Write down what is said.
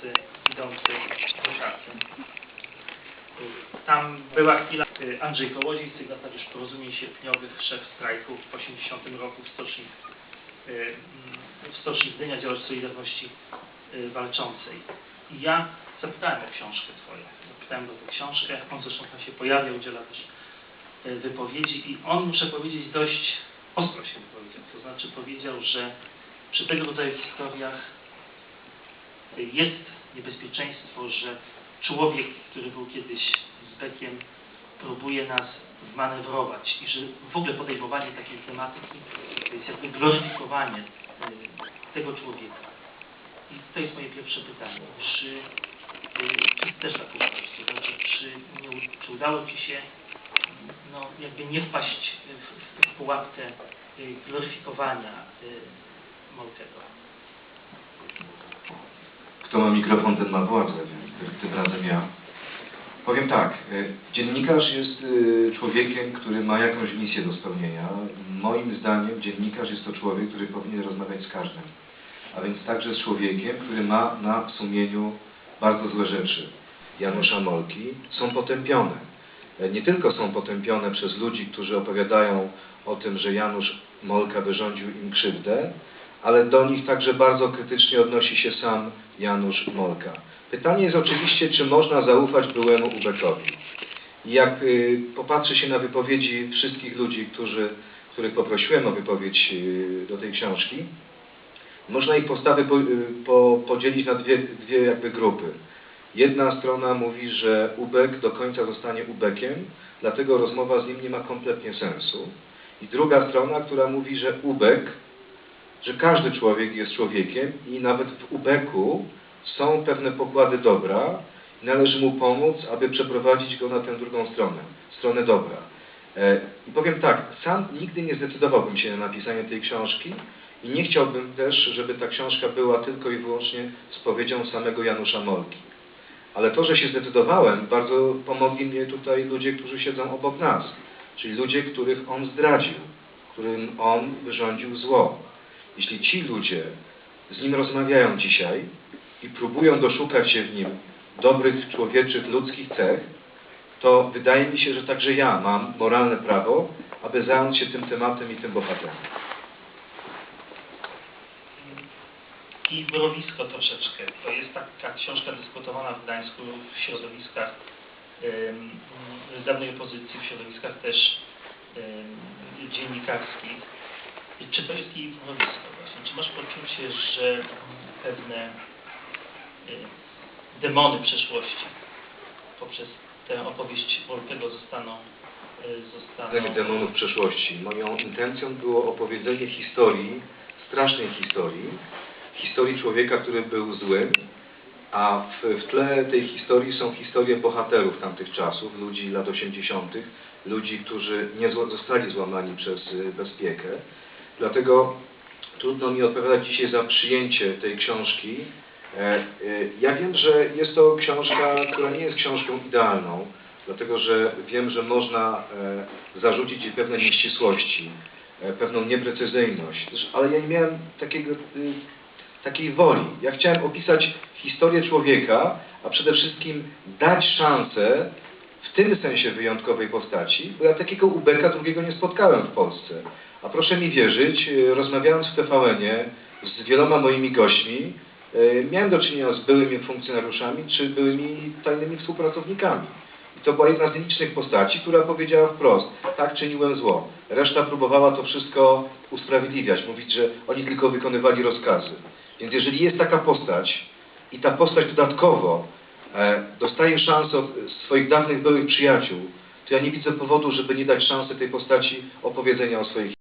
idący, idący do Tam była chwila, y, Andrzej Kołodziej, sygnatariusz porozumień sierpniowych, szef strajków w 80 roku w stoczni, y, w stoczni Gdynia, działacz Solidarności y, Walczącej. I ja zapytałem o książkę Twoją, zapytałem go o tę książkę, on zresztą tam się pojawia, udziela też wypowiedzi i on, muszę powiedzieć, dość ostro się wypowiedział. To znaczy powiedział, że przy tego rodzaju historiach jest niebezpieczeństwo, że człowiek, który był kiedyś z bekiem, próbuje nas wmanewrować i że w ogóle podejmowanie takiej tematyki to jest jakby gloryfikowanie y, tego człowieka. I to jest moje pierwsze pytanie. Czy, y, czy też tak uważasz? To znaczy, czy, nie, czy udało Ci się no, jakby nie wpaść w, w, pułapkę y, gloryfikowania Moltego? Kto ma mikrofon, ten ma władzę, więc tym razem ja. Powiem tak, y, dziennikarz jest y, człowiekiem, który ma jakąś misję do spełnienia. Moim zdaniem dziennikarz jest to człowiek, który powinien rozmawiać z każdym. A więc także z człowiekiem, który ma na sumieniu bardzo złe rzeczy. Janusza Molki są potępione. E, Nie tylko są potępione przez ludzi, którzy opowiadają o tym, że Janusz Molka wyrządził im krzywdę, ale do nich także bardzo krytycznie odnosi się sam Janusz Molka. Pytanie jest oczywiście, czy można zaufać byłemu Ubekowi. Jak y, popatrzy się na wypowiedzi wszystkich ludzi, którzy, których poprosiłem o wypowiedź y, do tej książki, można ich postawy po, y, po, podzielić na dwie, dwie jakby grupy. Jedna strona mówi, że Ubek do końca zostanie Ubekiem, dlatego rozmowa z nim nie ma kompletnie sensu. I druga strona, która mówi, że Ubek że każdy człowiek jest człowiekiem i nawet w ubeku są pewne pokłady dobra i należy mu pomóc, aby przeprowadzić go na tę drugą stronę, stronę dobra. E, I powiem tak, sam nigdy nie zdecydowałbym się na napisanie tej książki i nie chciałbym też, żeby ta książka była tylko i wyłącznie spowiedzią samego Janusza Molki. Ale to, że się zdecydowałem, bardzo pomogli mnie tutaj ludzie, którzy siedzą obok nas, czyli ludzie, których on zdradził, którym on wyrządził zło. Jeśli ci ludzie z nim rozmawiają dzisiaj i próbują doszukać się w nim dobrych człowieczych, ludzkich cech, to wydaje mi się, że także ja mam moralne prawo, aby zająć się tym tematem i tym bohaterem. I mrowisko troszeczkę. To jest taka książka dyskutowana w Gdańsku w środowiskach z dawnej opozycji, w środowiskach też dziennikarskich. I Czy to jest jej właśnie? Czy masz poczucie, że pewne em, demony przeszłości poprzez tę opowieść Woltego zostaną, e, zostaną Żadnych demonów przeszłości. Moją intencją było opowiedzenie historii, strasznej historii, historii człowieka, który był zły, a w, w tle tej historii są historie bohaterów tamtych czasów, ludzi lat 80., ludzi, którzy nie zło- zostali złamani przez y, bezpiekę. Dlatego trudno mi odpowiadać dzisiaj za przyjęcie tej książki. E, e, Ja wiem, że jest to książka, która nie jest książką idealną, dlatego że wiem, że można e, zarzucić jej pewne nieścisłości, pewną nieprecyzyjność, ale ja nie miałem takiego, y, takiej woli. Ja chciałem opisać historię człowieka, a przede wszystkim dać szansę w tym sensie wyjątkowej postaci, bo ja takiego ubeka drugiego nie spotkałem w Polsce. A proszę mi wierzyć, y, rozmawiając w TVN-ie z wieloma moimi gośćmi, y, miałem do czynienia z byłymi funkcjonariuszami czy byłymi tajnymi współpracownikami. I to była jedna z nielicznych postaci, która powiedziała wprost, tak czyniłem zło. Reszta próbowała to wszystko usprawiedliwiać, mówić, że oni tylko wykonywali rozkazy. Więc jeżeli jest taka postać i ta postać dodatkowo e, dostaje szansę od swoich dawnych byłych przyjaciół, to ja nie widzę powodu, żeby nie dać szansy tej postaci opowiedzenia o swojej